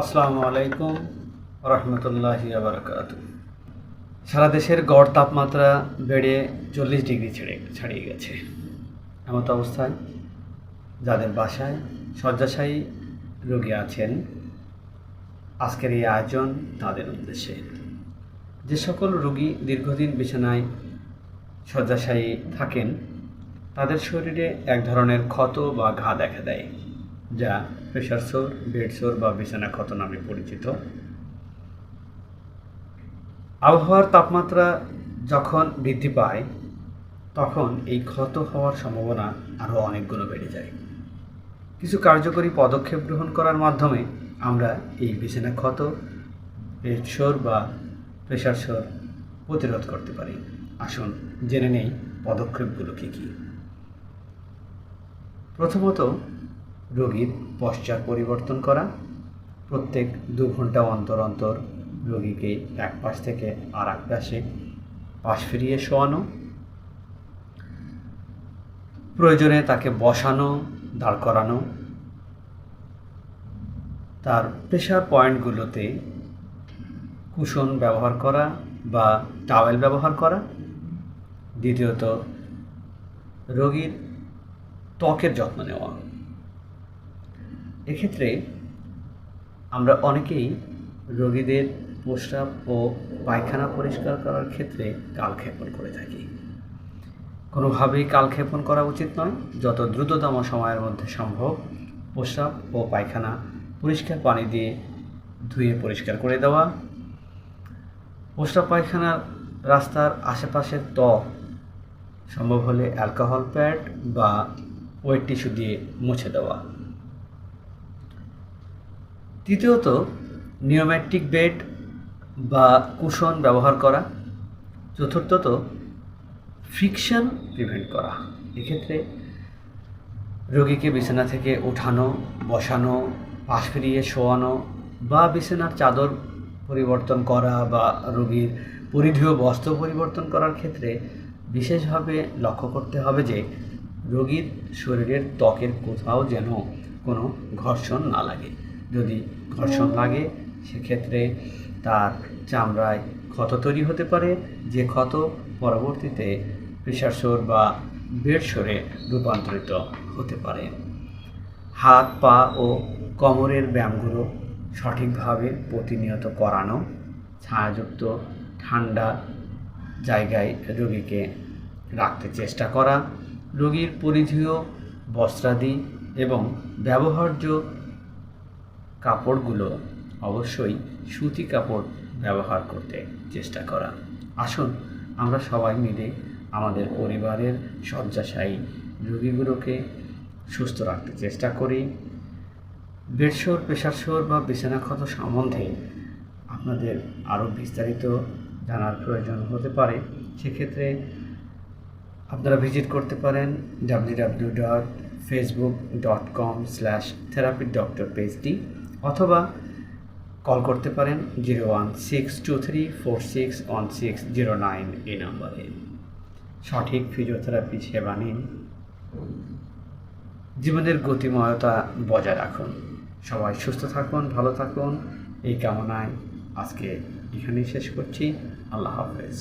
আসসালামু আলাইকুম রহমতুল্লাহি আবরকাত সারা দেশের গড় তাপমাত্রা বেড়ে চল্লিশ ডিগ্রি ছেড়ে ছাড়িয়ে গেছে। এমত অবস্থায় যাদের বাসায় শয্যাশায়ী রোগী আছেন, আজকের এই আয়োজন তাদের উদ্দেশ্যে। যে সকল রোগী দীর্ঘদিন বিছানায় শয্যাশায়ী থাকেন, তাদের শরীরে এক ধরনের ক্ষত বা ঘা দেখা দেয়। যা প্রেশার সোর বেড সোর বা বিছানা ক্ষত নামে পরিচিত। আবহাওয়ার তাপমাত্রা যখন বৃদ্ধি পায়, তখন এই ক্ষত হওয়ার সম্ভাবনা আরও অনেক গুণ বেড়ে যায়। কিছু কার্যকরী পদক্ষেপ গ্রহণ করার মাধ্যমে আমরা এই বিছানা ক্ষত বেড সোর বা প্রেশার সোর প্রতিরোধ করতে পারি। আসুন, জেনে নেই পদক্ষেপগুলো কী কী। প্রথমত রোগীর পশ্চাৎ পরিবর্তন করা। প্রত্যেক দু ঘণ্টা অন্তর অন্তর রোগীকে এক পাশ থেকে আর এক পাশে পাশ ফিরিয়ে শোয়ানো। প্রয়োজনে তাকে বসানো, দাঁড় করানো। তার প্রেশার পয়েন্টগুলোতে কুশন ব্যবহার করা বা টাওয়েল ব্যবহার করা। দ্বিতীয়ত, রোগীর ত্বকের যত্ন নেওয়া। এক্ষেত্রে আমরা অনেকেই রোগীদের প্রস্রাব ও পায়খানা পরিষ্কার করার ক্ষেত্রে কালক্ষেপণ করে থাকি। কোনোভাবেই কালক্ষেপণ করা উচিত নয়। যত দ্রুততম সময়ের মধ্যে সম্ভব প্রস্রাব ও পায়খানা পরিষ্কার পানি দিয়ে ধুয়ে পরিষ্কার করে দেওয়া। প্রস্রাব পায়খানার রাস্তার আশেপাশের ত্বক সম্ভব হলে অ্যালকোহল প্যাড বা ওয়েট টিস্যু দিয়ে মুছে দেওয়া। তৃতীয়ত নিওম্যাটিক বেড বা কুশন ব্যবহার করা। চতুর্থত, ফ্রিকশন প্রিভেন্ট করা। এক্ষেত্রে রোগীকে বিছানা থেকে ওঠানো বসানো, পাশ ফিরিয়ে শোয়ানো বা বিছানার চাদর পরিবর্তন করা বা রোগীর পরিধেয় বস্ত্র পরিবর্তন করার ক্ষেত্রে বিশেষভাবে লক্ষ্য করতে হবে যে রোগীর শরীরের ত্বকের কোথাও যেন কোনো ঘর্ষণ না লাগে। যদি ঘর্ষণ লাগে, সেক্ষেত্রে তার চামড়ায় ক্ষত তৈরি হতে পারে। যে ক্ষত পরবর্তীতে প্রেশার সোর বা বেড সোরে রূপান্তরিত হতে পারে। হাত, পা ও কোমরের ব্যায়ামগুলো সঠিকভাবে প্রতিনিয়ত করানো, ছায়াযুক্ত, ঠান্ডা জায়গায় রোগীকে রাখতে চেষ্টা করা, রোগীর পরিধেয় বস্ত্রাদি এবং ব্যবহার্য কাপড়গুলো অবশ্যই সুতি কাপড় ব্যবহার করতে চেষ্টা করা। আসুন, আমরা সবাই মিলে আমাদের পরিবারের শয্যাশায়ী রোগীগুলোকে সুস্থ রাখতে চেষ্টা করি। বেডশোর প্রেশার শোর বা বিছানা ক্ষত সম্বন্ধে আপনাদের আরও বিস্তারিত জানার প্রয়োজন হতে পারে। সেক্ষেত্রে আপনারা ভিজিট করতে পারেন W W dot Facebook dot com slash therapy doctor পেজটি অথবা কল করতে পারেন zero one six two three four six one six zero nine এই নম্বরে। সঠিক ফিজিওথেরাপি সেবা নিন। জীবনের গতিময়তা বজায় রাখুন। সবাই সুস্থ থাকুন, ভালো থাকুন। এই কামনায় আজকে এখানেই শেষ করছি। আল্লাহ হাফেজ।